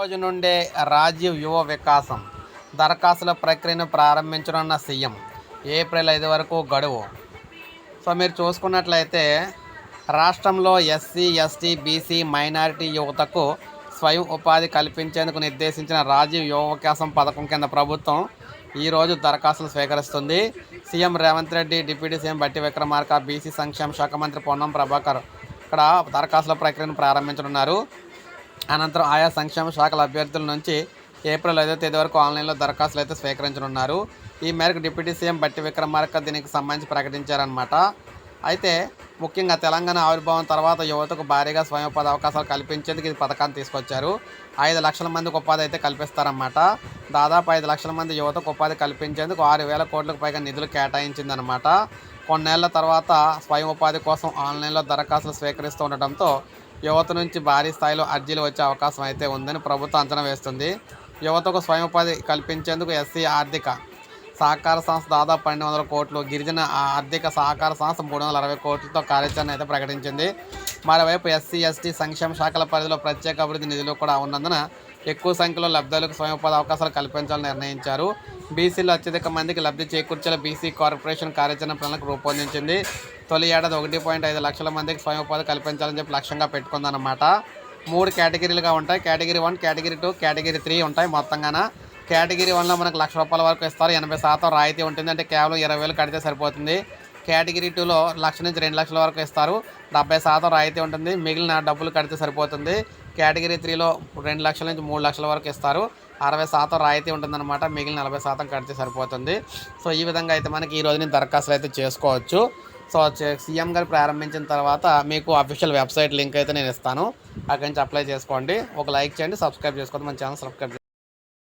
రోజు నుండే రాజీవ్ యువ వికాసం దరఖాస్తుల ప్రక్రియను ప్రారంభించనున్న సీఎం ఏప్రిల్ ఐదు వరకు గడువు. సో మీరు చూసుకున్నట్లయితే రాష్ట్రంలో ఎస్సీ ఎస్టీ బీసీ మైనారిటీ యువతకు స్వయం ఉపాధి కల్పించేందుకు నిర్దేశించిన రాజీవ్ యువ వికాసం పథకం కింద ప్రభుత్వం ఈరోజు దరఖాస్తులు స్వీకరిస్తుంది. CM Revanth Reddy deputy CM Bhatti Vikramarka BC సంక్షేమ శాఖ మంత్రి పొన్నం ప్రభాకర్ ఇక్కడ దరఖాస్తుల ప్రక్రియను ప్రారంభించనున్నారు. అనంతరం ఆయా సంక్షేమ శాఖల అభ్యర్థుల నుంచి ఏప్రిల్ ఐదో తేదీ వరకు ఆన్లైన్లో దరఖాస్తులు అయితే స్వీకరించనున్నారు. ఈ మేరకు డిప్యూటీ సీఎం బట్టి విక్రమార్క దీనికి సంబంధించి ప్రకటించారనమాట అయితే ముఖ్యంగా తెలంగాణ ఆవిర్భావం తర్వాత యువతకు భారీగా స్వయం ఉపాధి అవకాశాలు కల్పించేందుకు ఈ పథకాన్ని తీసుకొచ్చారు. ఐదు లక్షల మందికి ఉపాధి అయితే కల్పిస్తారన్నమాట. దాదాపు ఐదు లక్షల మంది యువతకు ఉపాధి కల్పించేందుకు ఆరు వేల కోట్లకు పైగా నిధులు కేటాయించిందనమాట కొన్నేళ్ళ తర్వాత స్వయం ఉపాధి కోసం ఆన్లైన్లో దరఖాస్తులు స్వీకరిస్తూ ఉండటంతో యువత నుంచి భారీ స్థాయిలో అర్జీలు వచ్చే అవకాశం అయితే ఉందని ప్రభుత్వం అంచనా వేస్తుంది. యువతకు స్వయం ఉపాధి కల్పించేందుకు ఎస్సీ ఆర్థిక సహకార సంస్థ దాదాపు పన్నెండు వందల కోట్లు గిరిజన ఆర్థిక సహకార సంస్థ మూడు వందల అరవై కోట్లతో కార్యాచరణ అయితే ప్రకటించింది. మరోవైపు ఎస్సీ ఎస్టీ సంక్షేమ శాఖల పరిధిలో ప్రత్యేక అభివృద్ధి నిధులు కూడా ఉన్నందున ఎక్కువ సంఖ్యలో లబ్ధాలకు స్వయం ఉపాధి అవకాశాలు కల్పించాలని నిర్ణయించారు. బీసీలో అత్యధిక మందికి లబ్ధి చేకూర్చేలా బీసీ కార్పొరేషన్ కార్యాచరణ ప్రణాళిక రూపొందించింది. తొలి ఏడాది ఒకటి పాయింట్ ఐదు లక్షల మందికి స్వయం ఉపాధి కల్పించాలని చెప్పి లక్ష్యంగా పెట్టుకుందన్నమాట. మూడు కేటగిరీలుగా ఉంటాయి. Category one category two category three ఉంటాయి మొత్తంగాన. కేటగిరీ వన్లో మనకు లక్ష రూపాయల వరకు ఇస్తారు. ఎనభై శాతం రాయితీ ఉంటుంది. అంటే కేవలం ఇరవై వేలు కడితే సరిపోతుంది. కేటగిరీ టూలో లక్ష నుంచి రెండు లక్షల వరకు ఇస్తారు. డెబ్బై శాతం రాయితీ ఉంటుంది. మిగిలిన డబ్బులు కడితే సరిపోతుంది. కేటగిరీ త్రీలో రెండు లక్షల నుంచి మూడు లక్షల వరకు ఇస్తారు. అరవై శాతం రాయితీ ఉంటుందన్నమాట. మిగిలిన నలభై శాతం కడితే సరిపోతుంది. సో ఈ విధంగా అయితే మనకి ఈ రోజు నేను దరఖాస్తులు అయితే చేసుకోవచ్చు. సో చే- సీఎం గారు ప్రారంభించిన తర్వాత మీకు అఫీషియల్ వెబ్సైట్ లింక్ అయితే నేను ఇస్తాను. అక్కడి నుంచి అప్లై చేసుకోండి. ఒక లైక్ చేయండి సబ్స్క్రైబ్ చేసుకోండి. మన ఛానల్ సబ్స్క్రైబ్